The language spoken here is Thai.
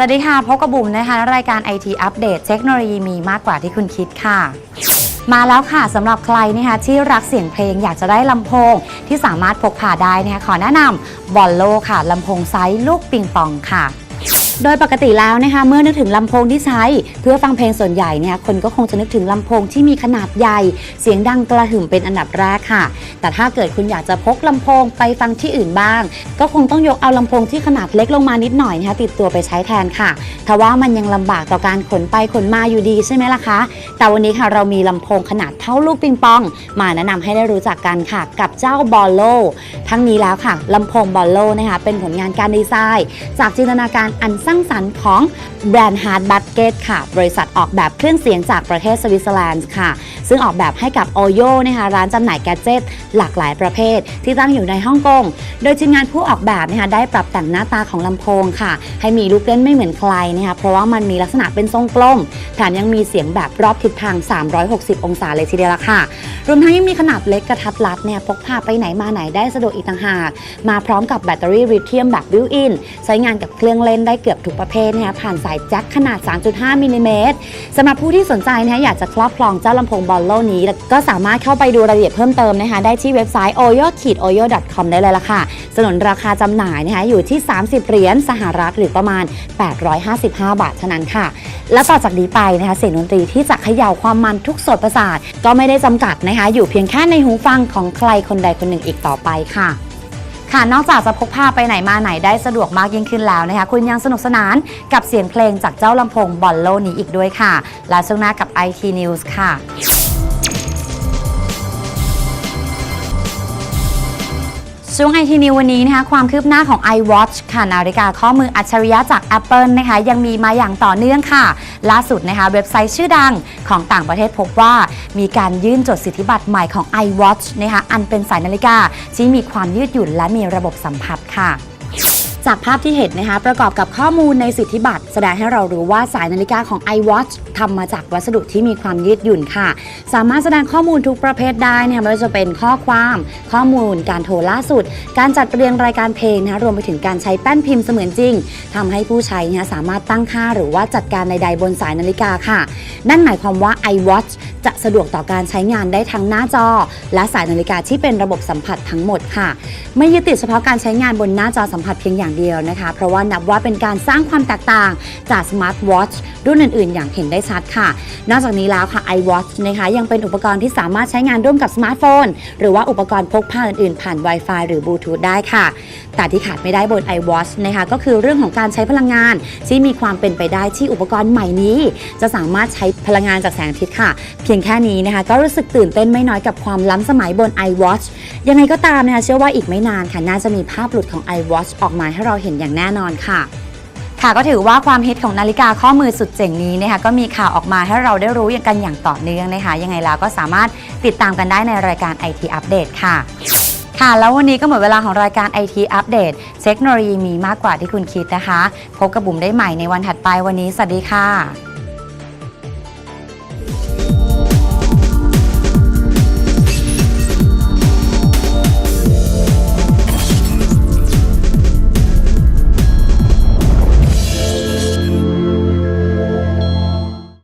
สวัสดีค่ะ พบกับบุ๋มนะคะ รายการ IT อัปเดตเทคโนโลยีมีมากกว่าที่คุณคิดค่ะ มาแล้วค่ะสำหรับใครนะคะที่รักเสียงเพลงอยากจะได้ลำโพง ที่สามารถพกพาได้นะคะขอแนะนำบอลโลค่ะลำโพงไซส์ลูกปิงปองค่ะ โดยปกติแล้วนะคะเมื่อนึกถึงลำโพงที่ใช้ เพื่อฟังเพลงส่วนใหญ่เนี่ยคนก็คงจะนึกถึงลำโพงที่มีขนาดใหญ่ เสียงดังกระหึ่มเป็นอันดับแรกค่ะ แต่ถ้าเกิดคุณอยากจะพกลำโพงไปฟังที่อื่นบ้าง ก็คงต้องยกเอาลำโพงที่ขนาดเล็กลงมานิดหน่อยนะคะติดตัวไปใช้แทนค่ะทว่ามันยังลำบากต่อการขนไปขนมาอยู่ดีใช่ไหมล่ะคะ แต่วันนี้ค่ะเรามีลำโพงขนาดเท่าลูกปิงปอง มาแนะนำให้ได้รู้จักกันค่ะ กับเจ้าบอลโลทั้งนี้แล้วค่ะลำโพงบอลโลนะคะเป็นผลงานการดีไซน์ จากจินตนาการอันสร้างสรรค์ของแบรนด์ฮาร์ดบัตเกตค่ะ บริษัทออกแบบเครื่องเสียงจากประเทศสวิตเซอร์แลนด์ค่ะ ซึ่งออกแบบให้กับโอโยนะคะร้านจำหน่ายแกดเจิตหลากหลายประเภท ที่ตั้งอยู่ในฮ่องกง โดยทีมงานผู้ออกแบบนะคะได้ปรับแต่งหน้าตาของลำโพงค่ะ ให้มีลูกเล่นไม่เหมือนใครนะคะเพราะว่ามันมีลักษณะเป็นทรงกลมแถมยังมีเสียงแบบรอบทิศทาง 360 องศาเลยทีเดียวละค่ะ รวมทั้งยังมีขนาดเล็กกระทัดรัดเนี่ยพกพาไปไหนมาไหนได้สะดวกอีกต่างหาก มาพร้อมกับแบตเตอรี่ลิเธียมแบบบิวอินใช้งานกับเครื่องเล่นได้เกือบทุกประเภทนะคะผ่านสายแจ็คขนาด 3.5 มิลลิเมตรสำหรับผู้ที่สนใจนะคะอยากจะครอบครองเจ้าลำโพงบอลโลนี้ ก็สามารถเข้าไปดูรายละเอียดเพิ่มเติมนะคะได้ที่เว็บไซต์ oyo oyo com ได้เลยละค่ะ สนนราคาจำหน่ายนะคะอยู่ที่ 30 เหรียญสหรัฐหรือประมาณ 855 บาทเท่านั้นค่ะ และต่อจากนี้ไปนะคะเสียงดนตรีที่จะเขย่าความมันทุกสดประสาท ก็ไม่ได้จำกัดนะคะอยู่เพียงแค่ในหูฟังของใครคนใดคนหนึ่งอีกต่อไปค่ะ ค่ะนอกจากจะพกพาไปไหนมาไหนได้สะดวกมากยิ่งขึ้นแล้วนะคะ คุณยังสนุกสนานกับเสียงเพลงจากเจ้าลำโพงบอลโลนี้อีกด้วยค่ะ และช่วงหน้ากับ IT News ค่ะ ช่วงไอทีนิววันนี้นะคะความคืบหน้าของ iWatch ค่ะนาฬิกาข้อมืออัจฉริยะจาก Apple นะคะยังมีมาอย่างต่อเนื่องค่ะ ล่าสุดนะคะเว็บไซต์ชื่อดังของต่างประเทศพบว่า มีการยื่นจดสิทธิบัตรใหม่ของ iWatch นะคะอันเป็นสายนาฬิกาที่มีความยืดหยุ่นและมีระบบสัมผัสค่ะ จากภาพที่เห็นนะคะประกอบกับข้อมูลในสิทธิบัตรแสดงให้เรารู้ว่าสายนาฬิกาของ iWatch ทำมาจากวัสดุที่มีความยืดหยุ่นค่ะ สามารถแสดงข้อมูลทุกประเภทได้นะคะไม่ว่าจะเป็นข้อความ ข้อมูล การโทรล่าสุด การจัดเรียงรายการเพลงนะคะรวมไปถึงการใช้แป้นพิมพ์เสมือนจริงทำให้ผู้ใช้นะคะสามารถตั้งค่าหรือว่าจัดการใดๆบนสายนาฬิกาค่ะ นั่นหมายความว่า iWatch จะสะดวกต่อการใช้งานได้ทั้งหน้าจอ และสายนาฬิกาที่เป็นระบบสัมผัสทั้งหมดค่ะ ไม่ยึดติดเฉพาะการใช้งานบนหน้าจอสัมผัสเพียงอย่างเดียวนะคะ เพราะว่านับว่าเป็นการสร้างความแตกต่างจากสมาร์ทวอทช์รุ่นอื่นๆ อย่างเห็นได้ชัดค่ะ นอกจากนี้แล้วค่ะ iWatch นะคะยังเป็นอุปกรณ์ที่สามารถใช้งานร่วมกับสมาร์ทโฟน หรือว่าอุปกรณ์พกพาอื่นๆ ผ่าน Wi-Fi หรือบลูทูธได้ค่ะ แต่ที่ขาดไม่ได้บน iWatch นะคะก็คือเรื่องของการใช้พลังงาน ที่มีความเป็นไปได้ที่อุปกรณ์ใหม่นี้ จะสามารถใช้พลังงานจากแสงอาทิตย์ค่ะ เพียงแค่นี้นะคะก็รู้สึกตื่นเต้นไม่น้อยกับความล้ำสมัยบน iWatch ยังไงก็ตามนะคะเชื่อว่าอีกไม่นานค่ะน่าจะมีภาพหลุดของ iWatch ออกมาให้เราเห็นอย่างแน่นอนค่ะ ค่ะก็ถือว่าความฮิตของนาฬิกาข้อมือสุดเจ๋งนี้นะคะก็มีข่าวออกมาให้เราได้รู้กันอย่างต่อเนื่องนะคะยังไงแล้วก็สามารถติดตามกันได้ในรายการ IT Update ค่ะค่ะ แล้ววันนี้ก็หมดเวลาของรายการ IT อัปเดตเทคโนโลยีมีมากกว่าที่คุณคิดนะคะ พบกับบุ๋มได้ใหม่ในวันถัดไปวันนี้ สวัสดีค่ะ